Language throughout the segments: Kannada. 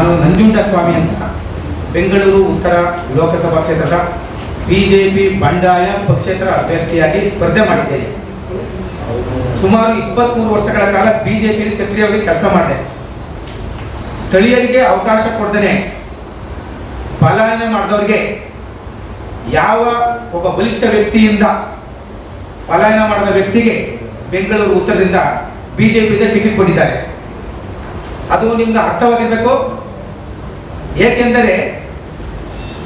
ನಾನು ನಂಜುಂಡಸ್ವಾಮಿ ಅಂತ ಬೆಂಗಳೂರು ಉತ್ತರ ಲೋಕಸಭಾ ಕ್ಷೇತ್ರದ ಬಿಜೆಪಿ ಬಂಡಾಯ ಪಕ್ಷೇತರ ಅಭ್ಯರ್ಥಿಯಾಗಿ ಸ್ಪರ್ಧೆ ಮಾಡಿದ್ದೇನೆ. ಸುಮಾರು ಇಪ್ಪತ್ತ್ಮೂರು ವರ್ಷಗಳ ಕಾಲ ಬಿಜೆಪಿಯಲ್ಲಿ ಸಕ್ರಿಯವಾಗಿ ಕೆಲಸ ಮಾಡಿದೆ. ಸ್ಥಳೀಯರಿಗೆ ಅವಕಾಶ ಕೊಡ್ದೇನೆ ಪಲಾಯನ ಮಾಡಿದವರಿಗೆ ಯಾವ ಒಬ್ಬ ಬಲಿಷ್ಠ ವ್ಯಕ್ತಿಯಿಂದ ಪಲಾಯನ ಮಾಡಿದ ವ್ಯಕ್ತಿಗೆ ಬೆಂಗಳೂರು ಉತ್ತರದಿಂದ ಬಿಜೆಪಿಯಿಂದ ಟಿಕೆಟ್ ಕೊಟ್ಟಿದ್ದಾರೆ. ಅದು ನಿಮ್ಗೆ ಅರ್ಥವಾಗಿರ್ಬೇಕು? ಏಕೆಂದರೆ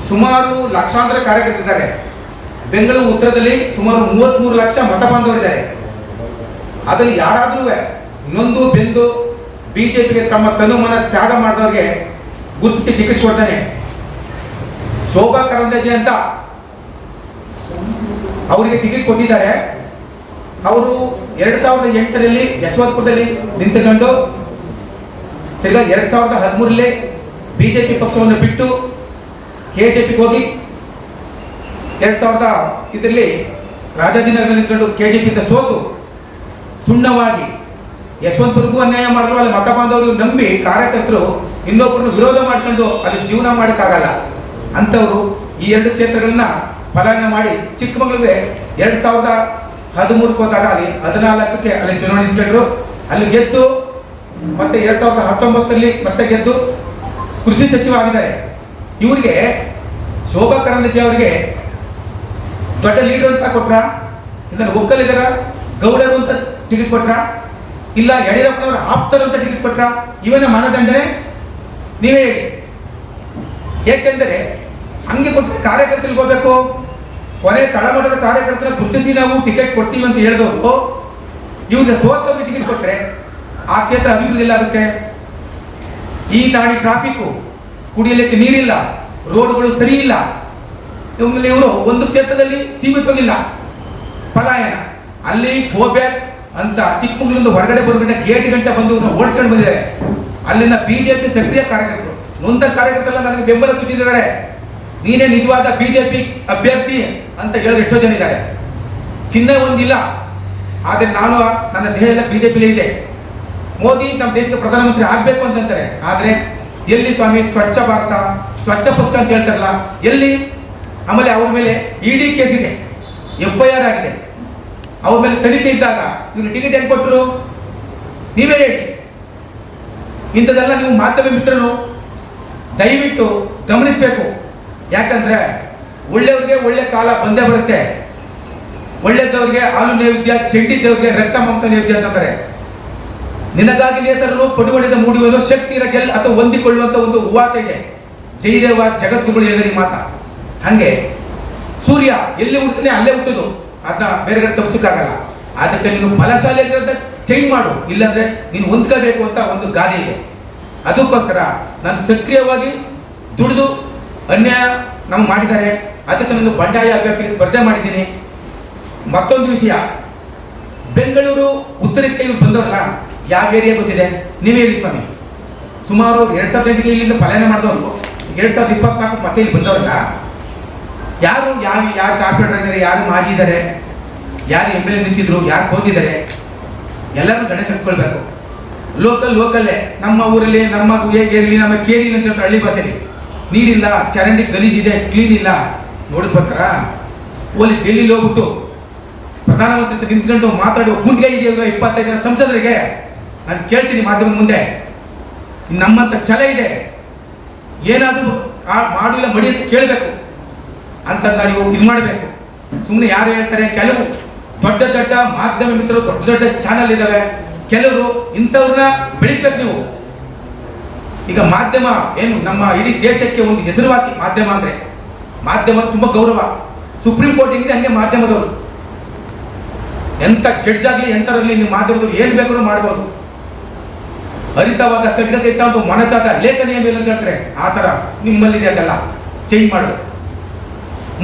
ಸುಮಾರು ಲಕ್ಷಾಂತರ ಕಾರ್ಯಕರ್ತಿದ್ದಾರೆ ಬೆಂಗಳೂರು ಉತ್ತರದಲ್ಲಿ ಸುಮಾರು ಮೂವತ್ತ್ಮೂರು ಲಕ್ಷ ಮತ ಬಾಂಧವರಿದ್ದಾರೆ ಅದರಲ್ಲಿ ಯಾರಾದರೂ ನೊಂದು, ಬೆಂದು, ಬಿಜೆಪಿಗೆ ತಮ್ಮ ತನುಮನ ತ್ಯಾಗ ಮಾಡಿದವ್ರಿಗೆ ಗುರುತಿಸಿ ಟಿಕೆಟ್ ಕೊಡ್ತಾನೆ. ಶೋಭಾ ಕರಂದಜೆ ಅಂತ ಅವರಿಗೆ ಟಿಕೆಟ್ ಕೊಟ್ಟಿದ್ದಾರೆ. ಅವರು ಎರಡು ಸಾವಿರದ ಎಂಟರಲ್ಲಿ ಯಶವಂತಪುರದಲ್ಲಿ ನಿಂತುಕೊಂಡು, ತಿರ್ಗಾ ಎರಡು ಸಾವಿರದ ಹದಿಮೂರರಲ್ಲಿ ಬಿ ಜೆ ಪಿ ಪಕ್ಷವನ್ನು ಬಿಟ್ಟು ಕೆ ಜೆ ಪಿಗೆ ಹೋಗಿ ಎರಡು ಸಾವಿರದ ಇದರಲ್ಲಿ ರಾಜಾಜಿನಗರದಲ್ಲಿ ನಿಂತ್ಕೊಂಡು ಕೆ ಜೆ ಪಿಯಿಂದ ಸೋತು, ಸುಣ್ಣವಾಗಿ ಯಶವಂತಪುರಗೂ ಅನ್ಯಾಯ ಮಾಡಿದ್ರು, ಅಲ್ಲಿ ಮತ ಬಾಂಧವರು ನಂಬಿ ಕಾರ್ಯಕರ್ತರು ಇನ್ನೊಬ್ಬರನ್ನು ವಿರೋಧ ಮಾಡ್ಕೊಂಡು ಅದಕ್ಕೆ ಜೀವನ ಮಾಡೋಕ್ಕಾಗಲ್ಲ. ಅಂಥವರು ಈ ಎರಡು ಕ್ಷೇತ್ರಗಳನ್ನ ಪಲಾಯನ ಮಾಡಿ ಚಿಕ್ಕಮಗಳೂರಿಗೆ ಎರಡು ಸಾವಿರದ ಹದಿಮೂರಕ್ಕೆ ಹೋದಾಗ ಅಲ್ಲಿ ಹದಿನಾಲ್ಕಕ್ಕೆ ಅಲ್ಲಿ ಚುನಾವಣೆ ನಿಂತ್ಕೊಂಡ್ರು ಅಲ್ಲಿ ಗೆದ್ದು ಮತ್ತೆ ಎರಡು ಸಾವಿರದ ಹತ್ತೊಂಬತ್ತರಲ್ಲಿ ಮತ್ತೆ ಗೆದ್ದು ಕೃಷಿ ಸಚಿವ ಆಗಿದ್ದಾರೆ ಇವರಿಗೆ ಶೋಭಾ ಕರಂದಜಿ ಅವರಿಗೆ ದೊಡ್ಡ ಲೀಡರ್ ಅಂತ ಕೊಟ್ರ? ಇದನ್ನು ಒಕ್ಕಲಿಗರ, ಗೌಡರು ಅಂತ ಟಿಕೆಟ್ ಕೊಟ್ರ? ಇಲ್ಲ ಯಡಿಯೂರಪ್ಪನವರು ಆಪ್ತರು ಅಂತ ಟಿಕೆಟ್ ಕೊಟ್ರ? ಇವನ ಮಾನದಂಡನೆ? ನೀವೇ ಹೇಳಿ. ಏಕೆಂದರೆ ಹಂಗೆ ಕೊಟ್ಟರೆ ಕಾರ್ಯಕರ್ತರಿಗೆ ಹೋಗ್ಬೇಕು. ಕೊನೆ ತಳಮಟ್ಟದ ಕಾರ್ಯಕರ್ತರ ಗುರುತಿಸಿ ನಾವು ಟಿಕೆಟ್ ಕೊಡ್ತೀವಿ ಅಂತ ಹೇಳಿದವರು, ಇವ್ರಿಗೆ ಸೋತವ್ರಿಗೆ ಟಿಕೆಟ್ ಕೊಟ್ಟರೆ ಆ ಕ್ಷೇತ್ರ ಅಭಿವೃದ್ಧಿ ಆಗುತ್ತೆ. ಈ ನಾಡಿ ಟ್ರಾಫಿಕ್ಕು ಕುಡಿಯಲಿಕ್ಕೆ ನೀರಿಲ್ಲ, ರೋಡ್ಗಳು ಸರಿ ಇಲ್ಲ ಇವರು ಒಂದು ಕ್ಷೇತ್ರದಲ್ಲಿ ಸೀಮಿತವಾಗಿಲ್ಲ ಪಲಾಯನ. ಅಲ್ಲಿ ಕೋಬ್ಯಾಕ್ ಅಂತ ಚಿಕ್ಕಮಗಳೂರಿಂದ ಹೊರಗಡೆ ಹೊರಗಡೆ ಗೇಟ್ ಗಂಟೆ ಬಂದು ಓಡಿಸ್ಕೊಂಡು ಬಂದಿದ್ದಾರೆ. ಅಲ್ಲಿನ ಬಿಜೆಪಿ ಸಕ್ರಿಯ ಕಾರ್ಯಕರ್ತರು. ನೊಂದ ಕಾರ್ಯಕರ್ತರೆಲ್ಲ ನನಗೆ ಬೆಂಬಲ ಸೂಚಿಸಿದ್ದಾರೆ. ನೀನೇ ನಿಜವಾದ ಬಿಜೆಪಿ ಅಭ್ಯರ್ಥಿ ಅಂತ ಹೇಳಿದ್ರೆ ಎಷ್ಟೋ ಜನ ಇದ್ದಾರೆ. ಚಿಹ್ನೆ ಒಂದಿಲ್ಲ. ಆದರೆ ನಾನು ನನ್ನ ದೇಹ ಎಲ್ಲ ಬಿಜೆಪಿಲೇ ಇದೆ. ಮೋದಿ ನಮ್ಮ ದೇಶಕ್ಕೆ ಪ್ರಧಾನಮಂತ್ರಿ ಆಗಬೇಕು ಅಂತಂತಾರೆ ಆದರೆ ಎಲ್ಲಿ ಸ್ವಾಮಿ ಸ್ವಚ್ಛ ಭಾರತ, ಸ್ವಚ್ಛ ಪಕ್ಷ ಅಂತ ಹೇಳ್ತಾರಲ್ಲ, ಎಲ್ಲಿ? ಆಮೇಲೆ ಅವ್ರ ಮೇಲೆ ಇಡಿ ಕೇಸ್ ಇದೆ. ಎಫ್ ಐ ಆರ್ ಆಗಿದೆ. ಅವ್ರ ಮೇಲೆ ತನಿಖೆ ಇದ್ದಾಗ ಇವ್ರು ಟಿಕೆಟ್ ಹೆಂಗೆ ಕೊಟ್ಟರು ನೀವೇ ಹೇಳಿ. ಇಂಥದ್ದೆಲ್ಲ ನೀವು ಮಾಧ್ಯಮ ಮಿತ್ರರು ದಯವಿಟ್ಟು ಗಮನಿಸಬೇಕು. ಯಾಕಂದ್ರೆ ಒಳ್ಳೆಯವ್ರಿಗೆ ಒಳ್ಳೆ ಕಾಲ ಬಂದೇ ಬರುತ್ತೆ. ಒಳ್ಳೆದವ್ರಿಗೆ ಹಾಲು ನೈವೇದ್ಯ ಚೆಂಡಿದ್ದವ್ರಿಗೆ ರಕ್ತ ಮಾಂಸ ನೈವೇದ್ಯ ಅಂತಾರೆ. ನಿನಗಾಗಿ ನೇಸರನು ಪಡುವಣಿದ ಮೂಡುವನು ಶಕ್ತಿ ಗೆಲ್ ಅಥವಾ ಹೊಂದಿಕೊಳ್ಳುವಂತ ಒಂದು ಉವಾಚ ಇದೆ. ಜಯದೇವ ಜಗದ್ಗುರುಗಳು ಹೇಳಿದ ಮಾತ. ಹಂಗೆ ಸೂರ್ಯ ಎಲ್ಲಿ ಹುಡ್ತಾನೆ ಅಲ್ಲೇ ಹುಟ್ಟುದು. ಅದನ್ನ ಬೇರೆ ಕಡೆ ತಪ್ಪಿಸಕ್ಕಾಗಲ್ಲ. ಅದಕ್ಕೆ ನೀನು ಬಲಶಾಲಿ ಅಂತ ಚೇಂಜ್ ಮಾಡು. ಇಲ್ಲಾಂದ್ರೆ ನೀನು ಹೊಂದ್ಕೋಬೇಕು ಅಂತ ಒಂದು ಗಾದೆ ಇದೆ. ಅದಕ್ಕೋಸ್ಕರ ನಾನು ಸಕ್ರಿಯವಾಗಿ ದುಡಿದು ಅನ್ಯಾಯ ನಮ್ಗೆ ಮಾಡಿದ್ದಾರೆ. ಅದಕ್ಕೆ ನಾನು ಬಂಡಾಯ ಅಭ್ಯರ್ಥಿಗೆ ಸ್ಪರ್ಧೆ ಮಾಡಿದ್ದೀನಿ. ಮತ್ತೊಂದು ವಿಷಯ. ಬೆಂಗಳೂರು ಉತ್ತರಕ್ಕೆ ಇವ್ರು ಬಂದವರಲ್ಲ? ಯಾವ ಏರಿಯಾ ಗೊತ್ತಿದೆ? ನೀವೇ ಹೇಳಿ ಸ್ವಾಮಿ. ಸುಮಾರು ಎರಡು ಸಾವಿರದ ಎಂಟಿಗೆ ಇಲ್ಲಿಂದ ಪಲಾಯನ ಮಾಡಿದವರು. ಎರಡ್ ಸಾವಿರದ ಇಪ್ಪತ್ನಾಲ್ಕು ಮತ್ತೆ ಇಲ್ಲಿ ಬಂದವರಲ್ಲ. ಯಾರು ಯಾವ ಯಾರು ಕಾರ್ಪೊರೇಟರ್ ಇದ್ದಾರೆ ಯಾರು ಮಾಜಿ ಇದ್ದಾರೆ, ಯಾರು ಎಂ ಎಲ್ ಎ ನಿಂತಿದ್ರು, ಯಾರು ಸೋತಿದ್ದಾರೆ ಎಲ್ಲರೂ ಗಣೆ ತಕ್ಕೊಳ್ಬೇಕು ಲೋಕಲ್ ಲೋಕಲ್ಲೇ ನಮ್ಮ ಊರಲ್ಲಿ, ನಮ್ಮ ಏರಿಯಲ್ಲಿ ನಮ್ಮ ಕೇರಿ ಅಂತ ಹೇಳ್ತಾರೆ ಹಳ್ಳಿ ಭಾಷೆಯಲ್ಲಿ ನೀರಿಲ್ಲ, ಚರಂಡಿ ಗಲೀಜಿದೆ ಕ್ಲೀನ್ ಇಲ್ಲ. ನೋಡಿದ್ ಬರ್ತಾರ ಓಲಿ ಡೆಲ್ಲಿಲಿ ಹೋಗ್ಬಿಟ್ಟು ಪ್ರಧಾನಮಂತ್ರಿ ನಿಂತ್ಕೊಂಡು ಮಾತಾಡುವ ಗುಂಡಿಗೆ ಇದೆಯಲ್ಲ ಇಪ್ಪತ್ತೈದು ಜನ ಸಂಸದರಿಗೆ? ನಾನು ಕೇಳ್ತೀನಿ ಮಾಧ್ಯಮದ ಮುಂದೆ. ನಮ್ಮಂತ ಛಲ ಇದೆ. ಏನಾದರೂ ಮಾಡಿಲ್ಲ ಮಡಿ ಅಂತ ಕೇಳಬೇಕು. ಅಂತ ನೀವು ಇದು ಮಾಡಬೇಕು. ಸುಮ್ಮನೆ ಯಾರು ಹೇಳ್ತಾರೆ, ಕೆಲವು ದೊಡ್ಡ ದೊಡ್ಡ ಮಾಧ್ಯಮ ಮಿತ್ರರು, ದೊಡ್ಡ ದೊಡ್ಡ ಚಾನಲ್ ಇದ್ದಾವೆ ಕೆಲವರು ಇಂಥವ್ರನ್ನ ಬೆಳೆಸ್ಬೇಕು ನೀವು. ಈಗ ಮಾಧ್ಯಮ ಏನು ನಮ್ಮ ಇಡೀ ದೇಶಕ್ಕೆ ಒಂದು ಹೆಸರುವಾಸಿ ಮಾಧ್ಯಮ ಅಂದರೆ, ಮಾಧ್ಯಮ ತುಂಬ ಗೌರವ. ಸುಪ್ರೀಂ ಕೋರ್ಟ್ ಏನಿದೆ ಹಂಗೆ ಮಾಧ್ಯಮದವರು. ಎಂಥ ಜಡ್ಜ್ ಆಗಲಿ ಎಂತರಲ್ಲಿ ನೀವು ಮಾಧ್ಯಮದವ್ರು ಏನು ಬೇಕಾದ್ರೂ ಮಾಡ್ಬೋದು. ಹರಿತವಾದ ಕಟ್ಟಿಗೆ ಒಂದು ಮೊನಚಾದ ಲೇಖನಿಯ ಮೇಲೆ ಅಂತ ಹೇಳ್ತಾರೆ. ಆ ಥರ ನಿಮ್ಮಲ್ಲಿದೆ ಅದೆಲ್ಲ. ಚೇಂಜ್ ಮಾಡಬೇಕು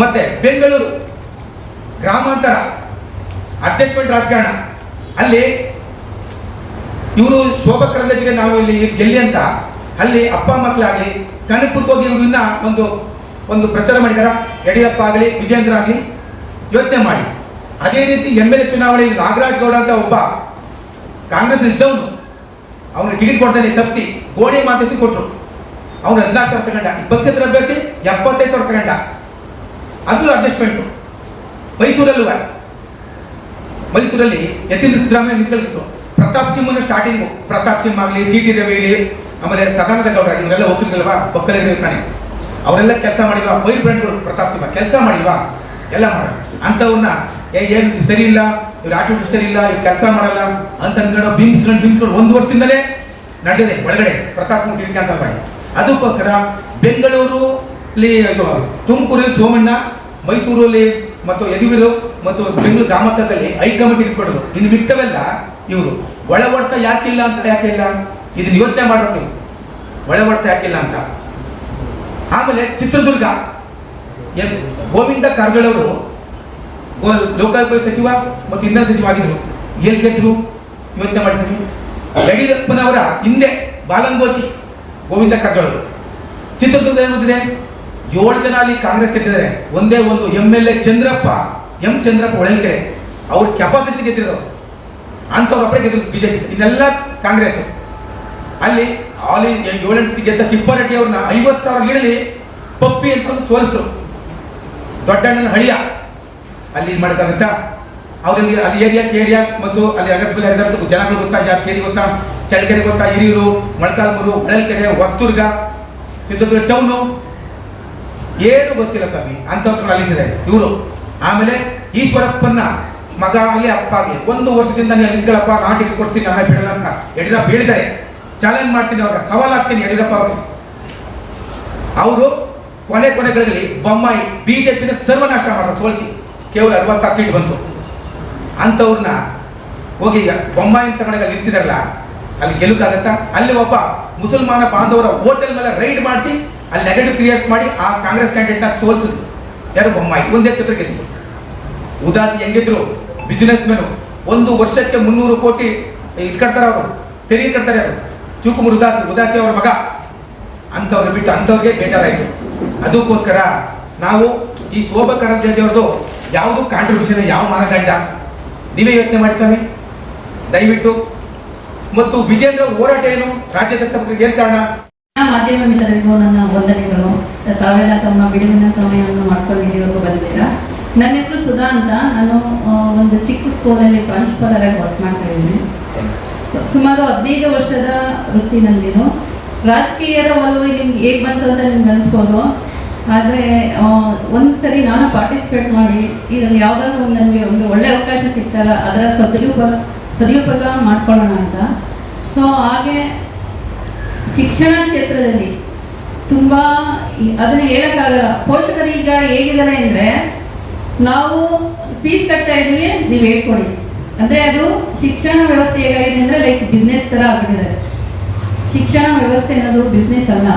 ಮತ್ತೆ ಬೆಂಗಳೂರು ಗ್ರಾಮಾಂತರ ಅಡ್ಜಸ್ಟ್ಮೆಂಟ್ ರಾಜಕಾರಣ. ಅಲ್ಲಿ ಇವರು ಶೋಭಾ ಕರಂದಜಿಗೆ ನಾವು ಇಲ್ಲಿ ಗೆಲ್ಲಿ ಅಂತ, ಅಲ್ಲಿ ಅಪ್ಪ ಮಕ್ಕಳಾಗಲಿ, ಕನಕಪುರಕ್ಕೆ ಹೋಗಿ ಇವರು ಇನ್ನ ಒಂದು ಒಂದು ಪ್ರಚಾರ ಮಾಡಿದಾರ. ಯಡಿಯಪ್ಪ ಆಗಲಿ ವಿಜೇಂದ್ರ ಆಗಲಿ, ಯೋಚನೆ ಮಾಡಿ. ಅದೇ ರೀತಿ ಎಂ ಎಲ್ ಎ ಚುನಾವಣೆಯಲ್ಲಿ ನಾಗರಾಜ್ ಗೌಡ ಅಂತ ಒಬ್ಬ ಕಾಂಗ್ರೆಸ್ ಇದ್ದವನು ಅವನು ಟಿಕೆಟ್ ಕೊಡ್ತಾನೆ, ತಪ್ಪಿಸಿ. ಗೋಡೆ ಮಾತಿಸಿ ಕೊಟ್ಟರು ಅವ್ನು ಹದಿನಾಲ್ಕು ಸಾವಿರ ತಗೊಂಡ. ಪಕ್ಷೇತರ ಅಭ್ಯರ್ಥಿ ಎಪ್ಪತ್ತೈದು ಸಾವಿರ ತಗೊಂಡ. ಅದು ಅಡ್ಜಸ್ಟ್ಮೆಂಟು ಮೈಸೂರಲ್ಲೂ ಮೈಸೂರಲ್ಲಿ ಯತೀಂದ್ರ ಸಿದ್ದರಾಮಯ್ಯ ನಿಂತ್ಕೊಂಡಿತ್ತು ಪ್ರತಾಪ್ ಸಿಂಹನ ಸ್ಟಾರ್ಟಿಂಗು ಪ್ರತಾಪ್ ಸಿಂಹ ಆಗಲಿ ಸಿ ಟಿ ರವಿ ಇರಲಿ ಆಮೇಲೆ ಸದಾನಂದ ಗೌಡ ಇವರೆಲ್ಲ ಹೋಗ್ತಿರ್ಲಿಲ್ವಾ ಒಕ್ಕಲಿಗರು ಇರ್ತಾನೆ. ಅವರೆಲ್ಲ ಕೆಲಸ ಮಾಡಿಲ್ವಾ? ಫೈರ್ ಬ್ರ್ಯಾಂಡ್ಗಳು ಪ್ರತಾಪ್ ಸಿಂಹ. ಕೆಲಸ ಮಾಡಿಲ್ವಾ? ಎಲ್ಲ ಮಾಡ ಅಂಥವ್ರನ್ನ ಏನು, ಸರಿ ಇಲ್ಲ? ಇವ್ರ ಆಟಿಟ್ಯೂಡ್ ಸರಿ ಇಲ್ಲ ಈ ಕೆಲಸ ಮಾಡಲ್ಲ ಅಂತ ಅನ್ಕೊಂಡು ಬಿಂಬಿಸ್ಕೊಂಡು ಬಿಂಬಿಸ್ಕೊಂಡು ಒಂದು ವರ್ಷದಿಂದಲೇ ನಡೆದಿದೆ ಒಳಗಡೆ ಪ್ರತಾಪ್ ಸಿಂಗ್ ಟಿಕೆಟ್ ಕ್ಯಾನ್ಸಲ್ ಮಾಡಿ. ಅದಕ್ಕೋಸ್ಕರ ಬೆಂಗಳೂರು ಇಲ್ಲಿ ಇದು ತುಮಕೂರಲ್ಲಿ ಸೋಮಣ್ಣ, ಮೈಸೂರಲ್ಲಿ ಮತ್ತು ಯದುವೀರು ಮತ್ತು ಬೆಂಗಳೂರು ಗ್ರಾಮಾಂತರದಲ್ಲಿ ಹೈಕಮಾಂಡ್ ಇಟ್ಕೊಡೋದು ಇನ್ನು ಮಿಕ್ಕವೆಲ್ಲ ಇವರು. ಒಳ ಹೊಡೆತ ಯಾಕಿಲ್ಲ ಅಂತ ಯಾಕೆ ಇಲ್ಲ? ಇದನ್ನ ಯೋಚನೆ ಮಾಡಿ ನೀವು. ಒಳ ಹೊಡೆತ ಯಾಕಿಲ್ಲ ಅಂತ. ಆಮೇಲೆ ಚಿತ್ರದುರ್ಗ ಗೋವಿಂದ ಕಾರಜೋಳವರು ಲೋಕಾಯುಕ್ತ ಸಚಿವ ಮತ್ತು ಇಂಧನ ಸಚಿವ ಆಗಿದ್ರು. ಎಲ್ಲಿ ಗೆದ್ರು? ಯೋಚನೆ ಮಾಡಿದ್ರು ಯಡಿಯೂರಪ್ಪನವರ ಹಿಂದೆ ಬಾಲಂಗೋಚಿ, ಗೋವಿಂದ ಕಾರಜೋಳರು. ಚಿತ್ರದುರ್ಗ ಏನಾಗುತ್ತಿದೆ ಏಳು ಜನ ಅಲ್ಲಿ ಕಾಂಗ್ರೆಸ್ ಗೆದ್ದಿದ್ದಾರೆ. ಒಂದೇ ಒಂದು M L A Chandrappa M Chandrappa Holalkere ಅವ್ರ ಕೆಪಾಸಿಟಿ ಗೆದ್ದಿರೋದು ಅಂಥವ್ರೊಬ್ಬರೇ ಜೆ ಬಿಜೆಪಿ ಇನ್ನೆಲ್ಲ ಕಾಂಗ್ರೆಸ್. ಅಲ್ಲಿ ಆಲ್ ಏಳೆಂಟು ಗೆದ್ದ ತಿಪ್ಪಾರೆಡ್ಡಿ ಅವ್ರನ್ನ ಐವತ್ತು ಸಾವಿರ ಪಪ್ಪಿ ಅಂತ ಒಂದು ಸೋಲಿಸಿದ್ರು ದೊಡ್ಡಣ್ಣನ ಹಳಿಯ ಅಲ್ಲಿ ಇದು ಮಾಡೋಕ್ಕಾಗತ್ತಾ? ಅವರಲ್ಲಿ ಅಲ್ಲಿ ಏರಿಯಾ ಏರಿಯಾ ಮತ್ತು ಅಲ್ಲಿ ಅಗಸ್ಬಲ್ ಜನಗಳು ಗೊತ್ತಾ? ಯಾವ ಕೇರಿ ಗೊತ್ತಾ? ಚಳ್ಳಕೆರೆ ಗೊತ್ತಾ? ಹಿರಿಯೂರು, ಮೊಳಕಾಲ್ಮೂರು ಹೊಳಲ್ಕೆರೆ ವಸ್ತುರ್ಗ ಚಿತ್ರದುರ್ಗ ಟೌನು ಏನು ಗೊತ್ತಿಲ್ಲ ಸ್ವಾಮಿ. ಅಂಥವ್ರು ಅಲಿಸಿದೆ ಇವರು. ಆಮೇಲೆ ಈಶ್ವರಪ್ಪನ ಮಗ ಆಗಲಿ, ಅಪ್ಪ ಆಗಲಿ, ಒಂದು ವರ್ಷದಿಂದ ನೀವು ನಿಂತ್ಕೊಳ್ಳಪ್ಪ ನಾಟಿಗೆ ಕೊಡ್ತೀನಿ ಅಣ್ಣ ಬಿಡಲ್ಲ ಅಂತ ಯಡಿಯೂರಪ್ಪ ಹೇಳಿದ್ದಾರೆ. ಚಾಲೆಂಜ್ ಮಾಡ್ತೀನಿ ಅವಾಗ. ಸವಾಲು ಆಗ್ತೀನಿ ಯಡಿಯೂರಪ್ಪ ಅವರು ಅವರು ಕೊನೆ ಕೊನೆಗಳಲ್ಲಿ ಬೊಮ್ಮಾಯಿ ಬಿಜೆಪಿನ ಸರ್ವನಾಶ ಮಾಡ್ತಾರೆ, ಸೋಲಿಸಿ. ಕೇವಲ ಅರವತ್ತಾರು ಸೀಟ್ ಬಂತು. ಅಂಥವ್ರನ್ನ ಹೋಗಿ ಈಗ ಬೊಂಬಾಯಿನ ತಗೊಂಡಾಗ ನಿಲ್ಲಿಸಿದಾರಲ್ಲ, ಅಲ್ಲಿ ಗೆಲುಕಾಗತ್ತಾ ಅಲ್ಲಿ ಒಬ್ಬ ಮುಸಲ್ಮಾನ ಬಾಂಧವರ ಹೋಟೆಲ್ ಮೇಲೆ ರೈಡ್ ಮಾಡಿಸಿ, ಅಲ್ಲಿ ನೆಗೆಟಿವ್ ಕ್ರಿಯೇಟ್ ಮಾಡಿ ಆ ಕಾಂಗ್ರೆಸ್ ಕ್ಯಾಂಡಿಡೇಟ್ನ ಸೋಲ್ಸಿದ್ರು. ಯಾರು ಬೊಮ್ಮಾಯಿ ಒಂದೇ ಕ್ಷೇತ್ರ ಗೆದ್ದು ಉದಾಸಿ ಹೆಂಗಿದ್ರು? ಬಿಸ್ನೆಸ್ ಮೆನು ಒಂದು ವರ್ಷಕ್ಕೆ ಮುನ್ನೂರು ಕೋಟಿ ಇದು ಕಟ್ತಾರೆ ಅವರು. ತೆರಿಗೆ ಕಟ್ತಾರೆ ಅವರು ಶಿವಕುಮಾರ್ ಉದಾಸಿ ಉದಾಸಿ ಅವರ ಮಗ. ಅಂಥವ್ರು ಬಿಟ್ಟು ಅಂಥವ್ರಿಗೆ ಬೇಜಾರಾಯಿತು. ಅದಕ್ಕೋಸ್ಕರ ನಾವು ಈ ಶೋಭಾ ಕರಂದ್ಲಾಜೆ ಯಾವುದು ಕಾಂಟ್ರಿಬ್ಯೂಷನ್ ಯಾವ ಮಾನದಂಡ? ನೀವೇ ಯೋಚನೆ ಮಾಡಿ ಸ್ವಾಮಿ. ದಯವಿಟ್ಟು. ಮತ್ತು ವಿಜೇಂದ್ರ ಹೋರಾಟ ಏನು? ರಾಜ್ಯಾಧ್ಯಕ್ಷ ಏನ್ ಕಾರಣ? ಮಾಧ್ಯಮ ಮಿತ್ರರಿಗೂ ನನ್ನ ವಂದನೆಗಳು. ತಾವೆಲ್ಲ ತಮ್ಮ ಬಿಡುವಿನ ಸಮಯವನ್ನು ಮಾಡ್ಕೊಂಡು ಇಲ್ಲಿವರೆಗೂ ಬಂದಿದ್ದೀರಾ? ನನ್ನ ಹೆಸರು ಸುಧಾ ಅಂತ. ನಾನು ಒಂದು ಚಿಕ್ಕ ಸ್ಕೂಲಲ್ಲಿ ಪ್ರಾಂಶುಪಾಲರಾಗಿ ವರ್ಕ್ ಮಾಡ್ತಾ ಇದ್ದೀನಿ. ಸುಮಾರು ಹದಿನೈದು ವರ್ಷದ ವೃತ್ತಿ ನಂದಿದು. ರಾಜಕೀಯದ ಒಲವು ನಿಮ್ಗೆ ಹೇಗೆ ಬಂತು ಅಂತ ನಿಮ್ಗೆ ಅನಿಸ್ಬೋದು? ಆದರೆ ಒಂದು ಸರಿ ನಾನು ಪಾರ್ಟಿಸಿಪೇಟ್ ಮಾಡಿ ಇದರಲ್ಲಿ ಯಾವುದಾದ್ರೂ ಒಂದು ನನಗೆ ಒಂದು ಒಳ್ಳೆ ಅವಕಾಶ ಸಿಗ್ತಲ್ಲ, ಅದರ ಸದುಪಯೋಗ ಸದುಪಯೋಗ ಮಾಡ್ಕೊಳ್ಳೋಣ ಅಂತ. ಸೊ ಹಾಗೆ ಶಿಕ್ಷಣ ಕ್ಷೇತ್ರದಲ್ಲಿ ತುಂಬ ಅದನ್ನು ಹೇಳೋಕ್ಕಾಗಲ್ಲ. ಪೋಷಕರು ಈಗ ಹೇಗಿದ್ದಾರೆ ಅಂದರೆ, ನಾವು ಫೀಸ್ ಕಟ್ತಾ ಇದೀವಿ ನೀವು ಹೇಳ್ಕೊಡಿ. ಅಂದರೆ ಅದು ಶಿಕ್ಷಣ ವ್ಯವಸ್ಥೆ ಹೇಗಾಗಿದೆ ಅಂದರೆ ಲೈಕ್ ಬಿಸ್ನೆಸ್ ಥರ ಆಗ್ಬಿಟ್ಟಿದೆ. ಶಿಕ್ಷಣ ವ್ಯವಸ್ಥೆ ಅನ್ನೋದು ಬಿಸ್ನೆಸ್ ಅಲ್ಲ.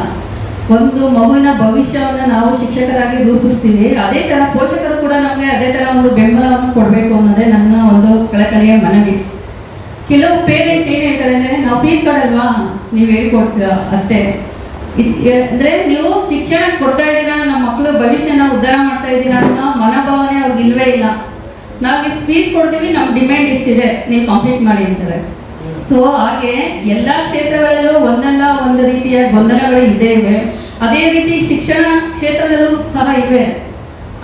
ಒಂದು ಮಗುವಿನ ಭವಿಷ್ಯವನ್ನು ನಾವು ಶಿಕ್ಷಕರಾಗಿ ರೂಪಿಸ್ತೀವಿ. ಅದೇ ಥರ ಪೋಷಕರು ಕೂಡ ನಮಗೆ ಅದೇ ಥರ ಒಂದು ಬೆಂಬಲವನ್ನು ಕೊಡಬೇಕು ಅನ್ನೋದೇ ನನ್ನ ಒಂದು ಕಳಕಳಿಯ ಮನವಿ. ಕೆಲವು ಪೇರೆಂಟ್ಸ್ ಏನು ಹೇಳ್ತಾರೆ ಅಂದರೆ, ನಾವು ಫೀಸ್ ಕೊಡಲ್ವಾ ನೀವು ಹೇಳ್ಕೊಡ್ತೀರಾ? ಅಷ್ಟೇ. ಅಂದ್ರೆ ನೀವು ಶಿಕ್ಷಣ ಕೊಡ್ತಾ ಇದ್ದೀರಾ, ನಮ್ಮ ಮಕ್ಕಳ ಭವಿಷ್ಯನ ಉದ್ಧಾರ ಮಾಡ್ತಾ ಇದ್ದೀರಾ ಅನ್ನೋ ಮನೋಭಾವನೆ ಅವ್ರಿಗೆ ಇಲ್ವೇ ಇಲ್ಲ. ನಾವು ಇಷ್ಟು ಫೀಸ್ ಕೊಡ್ತೀವಿ ನಮ್ಮ ಡಿಮ್ಯಾಂಡ್ ಇಷ್ಟಿದೆ, ನೀವು ಕಂಪ್ಲೀಟ್ ಮಾಡಿ ಅಂತಾರೆ. ಸೊ ಹಾಗೆ ಎಲ್ಲ ಕ್ಷೇತ್ರಗಳಲ್ಲೂ ಒಂದಲ್ಲ ಒಂದು ರೀತಿಯ ಗೊಂದಲಗಳು ಇದ್ದೇ ಇವೆ. ಅದೇ ರೀತಿ ಶಿಕ್ಷಣ ಕ್ಷೇತ್ರದಲ್ಲೂ ಸಹ ಇವೆ.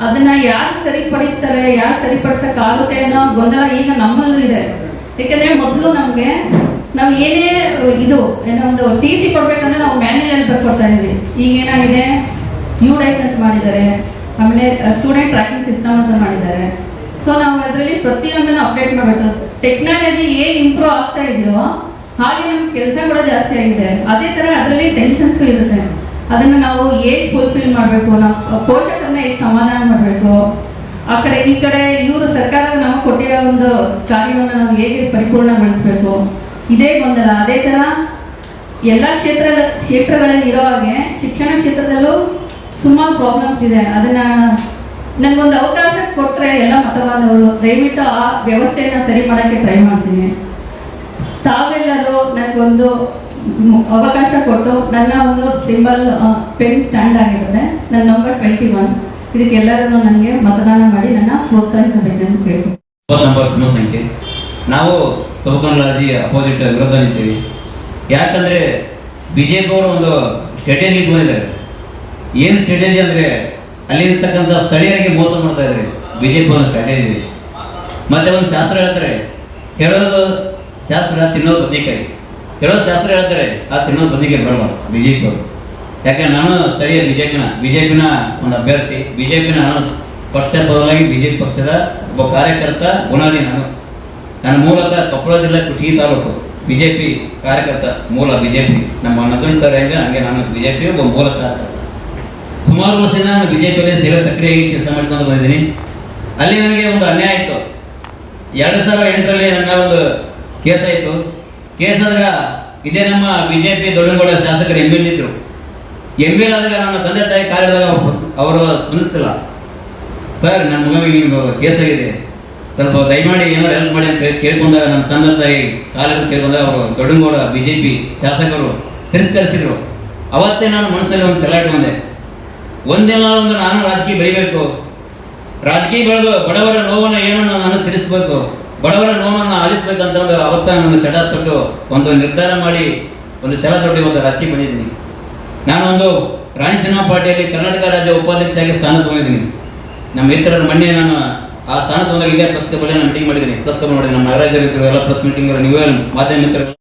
ಅದನ್ನ ಯಾರು ಸರಿಪಡಿಸ್ತಾರೆ, ಯಾರು ಸರಿಪಡಿಸಕ್ಕಾಗುತ್ತೆ ಅನ್ನೋ ಗೊಂದಲ ಈಗ ನಮ್ಮಲ್ಲೂ ಇದೆ. ಯಾಕಂದ್ರೆ ಮೊದಲು ನಮಗೆ ನಾವು ಏನೇ ಇದು ಏನೋ ಒಂದು ಟಿ ಸಿ ಕೊಡ್ಬೇಕಂದ್ರೆ ನಾವು ಮ್ಯಾನ್ಯಲ್ ಬರ್ಕೊಡ್ತಾ ಇದ್ವಿ. ಈಗ ಏನಾಗಿದೆ? ಯು ಡೈಸ್ ಅಂತ ಮಾಡಿದ್ದಾರೆ. ಆಮೇಲೆ ಸ್ಟೂಡೆಂಟ್ ಟ್ರ್ಯಾಕಿಂಗ್ ಸಿಸ್ಟಮ್ ಅಂತ ಮಾಡಿದ್ದಾರೆ. ಸೊ ನಾವು ಅದರಲ್ಲಿ ಪ್ರತಿಯೊಂದನ್ನು ಅಪ್ಡೇಟ್ ಮಾಡಬೇಕು ಟೆಕ್ನಾಲಜಿ ಹೇಗೆ ಇಂಪ್ರೂವ್ ಆಗ್ತಾ ಇದೆಯೋ, ಹಾಗೆ ನಮ್ಮ ಕೆಲಸ ಕೂಡ ಜಾಸ್ತಿ ಆಗಿದೆ. ಅದೇ ಥರ ಅದರಲ್ಲಿ ಟೆನ್ಷನ್ಸು ಇರುತ್ತೆ. ಅದನ್ನು ನಾವು ಹೇಗೆ ಫುಲ್ಫಿಲ್ ಮಾಡಬೇಕು, ನಾವು ಪೋಷಕರನ್ನ ಹೇಗೆ ಸಮಾಧಾನ ಮಾಡಬೇಕು? ಆ ಕಡೆ, ಈ ಕಡೆ ಇವರು ಸರ್ಕಾರ ನಮಗೆ ಕೊಟ್ಟಿರೋ ಒಂದು ಕಾರ್ಯವನ್ನು ನಾವು ಹೇಗೆ ಪರಿಪೂರ್ಣಗೊಳಿಸಬೇಕು? ಇದೇ ಗೊಂದಲ. ಅದೇ ಥರ ಎಲ್ಲ ಕ್ಷೇತ್ರ, ಕ್ಷೇತ್ರಗಳಲ್ಲಿ ಇರೋ ಹಾಗೆ ಶಿಕ್ಷಣ ಕ್ಷೇತ್ರದಲ್ಲೂ ಸುಮಾರು ಪ್ರಾಬ್ಲಮ್ಸ್ ಇದೆ. ಅದನ್ನ ನನಗೊಂದು ಅವಕಾಶ ಕೊಟ್ಟರೆ ಎಲ್ಲ ಮತವಾದವರು, ದಯವಿಟ್ಟು ಆ ವ್ಯವಸ್ಥೆಯನ್ನು ಸರಿ ಮಾಡೋಕ್ಕೆ ಟ್ರೈ ಮಾಡ್ತೀನಿ. ತಾವೆಲ್ಲರೂ ನನಗೊಂದು ಅವಕಾಶ ಕೊಟ್ಟು ನನ್ನ ಒಂದು ಸಿಂಬಲ್ ಪೆನ್ ಸ್ಟ್ಯಾಂಡ್ ಆಗಿರುತ್ತೆ. ನನ್ನ ನಂಬರ್ ಟ್ವೆಂಟಿ ಒನ್ ಇದಕ್ಕೆಲ್ಲರೂ ನನಗೆ ಮತದಾನ ಮಾಡಿ ನನ್ನ ಪ್ರೋತ್ಸಾಹಿಸಬೇಕೆಂದು ಫೋನ್ ನಂಬರ್ ಸಂಖ್ಯೆ. ನಾವು ಸೌಕನ್ಲಾಜಿ ಅಪೋಸಿಟ್ ವಿರೋಧ ನಿಂತೀವಿ ಯಾಕಂದರೆ ಬಿಜೆಪಿ ಅವರು ಒಂದು ಸ್ಟ್ರಾಟಜಿ ಇಟ್ಕೊಂಡಿದ್ದಾರೆ ಏನು ಸ್ಟ್ರಾಟಜಿ ಅಂದರೆ ಅಲ್ಲಿರ್ತಕ್ಕಂಥ ಸ್ಥಳೀಯರಿಗೆ ಮೋಸ ಮಾಡ್ತಾ ಇದ್ದಾರೆ. ಬಿಜೆಪಿ ಒಂದು ಸ್ಟ್ರಾಟಜಿ ಇದೆ. ಮತ್ತೆ ಒಂದು ಶಾಸ್ತ್ರ ಹೇಳ್ತಾರೆ. ಹೇಳೋದು ಶಾಸ್ತ್ರ ತಿನ್ನೋದು ಬದನೆಕಾಯಿ. ಹೇಳೋದು ಶಾಸ್ತ್ರ ಹೇಳ್ತಾರೆ, ಆ ತಿನ್ನೋದು ಬದನೆಕಾಯಿ ಬರಬಾರ್ದು ಬಿಜೆಪಿ ಅವರು. ಯಾಕೆ, ನಾನು ಸ್ಥಳೀಯ ಬಿಜೆಪಿನ ಬಿಜೆಪಿನ ಒಂದು ಅಭ್ಯರ್ಥಿ, ಬಿಜೆಪಿನ ನಾನು ಫಸ್ಟ್ ಪದವಾಗಿ ಬಿ ಜೆ ಪಿ ಪಕ್ಷದ ಒಬ್ಬ ಕಾರ್ಯಕರ್ತ ಗುಣಾನಿ ನಾನು. ನನ್ನ ಮೂಲತಃ ಕೊಪ್ಪಳ ಜಿಲ್ಲೆ ಕುಟಗಿ ತಾಲೂಕು ಬಿಜೆಪಿ ಕಾರ್ಯಕರ್ತ ಮೂಲ ಬಿಜೆಪಿ. ನಮ್ಮ ನಗರ ಸರ್ ಹೆಂಗೆ, ಹಂಗೆ ನಾನು ಬಿಜೆಪಿ ಒಬ್ಬ ಮೂಲ ಕಾರ್ಯಕರ್ತ ಸುಮಾರು ವರ್ಷದಿಂದ ನಾನು ಬಿ ಜೆ ಪಿಯಲ್ಲಿ ಸೇವೆ ಸಕ್ರಿಯವಾಗಿ ಕೆಲಸ ಮಾಡ್ಕೊಂಡು ಬಂದಿದ್ದೀನಿ. ಅಲ್ಲಿ ನನಗೆ ಒಂದು ಅನ್ಯಾಯ ಆಯಿತು. ಎರಡು ಸಾವಿರ ಎಂಟರಲ್ಲಿ ನನ್ನ ಒಂದು ಕೇಸ್ ಆಯಿತು. ಕೇಸ್ ಆದಾಗ ಇದೇ ನಮ್ಮ ಬಿ ಜೆ ಪಿ ದೊಡ್ಡಗೌಡ ಶಾಸಕರು ಎಂ ಎಲ್ ಇದ್ರು ಎಂ ಎಲ್ ಆದಾಗ ನನ್ನ ತಂದೆ ತಾಯಿ ಕಾರ್ಯದಾಗ ಅವರು ಸ್ಪಂದಿಸ್ತಿಲ್ಲ. ಸರ್, ನನ್ನ ಮಗನಿಗೆ ಹಿಂಗೆ ಕೇಸ್ ಆಗಿದೆ. ಸ್ವಲ್ಪ ದಯಮಾಡಿ ಏನಾರು ಹೆಲ್ಪ್ ಮಾಡಿ ಅಂತ ಕೇಳ್ಕೊಂಡಾಗ ನನ್ನ ತಂದೆ ತಾಯಿ ಕಾಲಿಡಿದು ಕೇಳ್ಕೊಂಡಾಗ ಅವರು ದೊಡ್ಡಗೌಡ ಬಿ ಜೆ ಪಿ ಶಾಸಕರು ತಿರಸ್ಕರಿಸಿದ್ರು. ಅವತ್ತೇ ನಾನು ಮನಸ್ಸಲ್ಲಿ ಒಂದು ಚಲಾಟ ಇಟ್ಕೊಂಡೆ ಒಂದಿನ ಒಂದು ನಾನು ರಾಜಕೀಯ ಬೆಳಿಬೇಕು. ರಾಜಕೀಯ ಬೆಳೆದು ಬಡವರ ನೋವನ್ನು ಏನನ್ನು ನಾನು ತಿಳಿಸ್ಬೇಕು. ಬಡವರ ನೋವನ್ನು ಆಲಿಸ್ಬೇಕಂತ ಒಂದು ಅವತ್ತ ನಾನು ಚಟ ತೊಟ್ಟು ಒಂದು ನಿರ್ಧಾರ ಮಾಡಿ ಒಂದು ಛಲ ತೊಟ್ಟು ಒಂದು ರಾಜಕೀಯ ಬಂದಿದ್ದೀನಿ ನಾನೊಂದು ರಾಣಿ ಚೆನ್ನಮ್ಮ ಪಾರ್ಟಿಯಲ್ಲಿ ಕರ್ನಾಟಕ ರಾಜ್ಯ ಉಪಾಧ್ಯಕ್ಷರಾಗಿ ಸ್ಥಾನ ತಗೊಂಡಿದ್ದೀನಿ. ನಮ್ಮ ಮಿತ್ರರ ಮೊನ್ನೆ ನಾನು ಆ ಸ್ಥಾನ ತಗೊಂಡಾಗ ಇದೇ ಪ್ರಸ್ತುತ ನಾನು ಮೀಟಿಂಗ್ ಮಾಡಿದ್ದೀನಿ. ಪ್ರಸ್ತುತ ಮಾಡಿದ್ದೀನಿ ನಮ್ಮ ನಾಗರಾಜ್ ಎಲ್ಲ ಪ್ರೆಸ್ ಮೀಟಿಂಗ್ ನೀವೇ ಮಾಧ್ಯಮ ಮಿತ್ರರು.